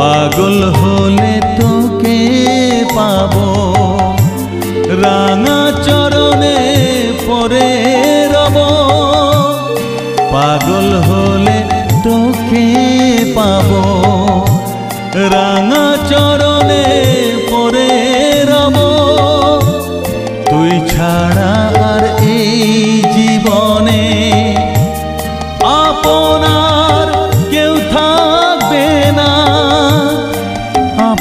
পাগল হলে তোকে পাব। রাঙা চরণে পরে রব। পাগল হলে তোকে পাব। রাঙা চরণে পরে রব। তুই ছাড়া আর এই জীবনে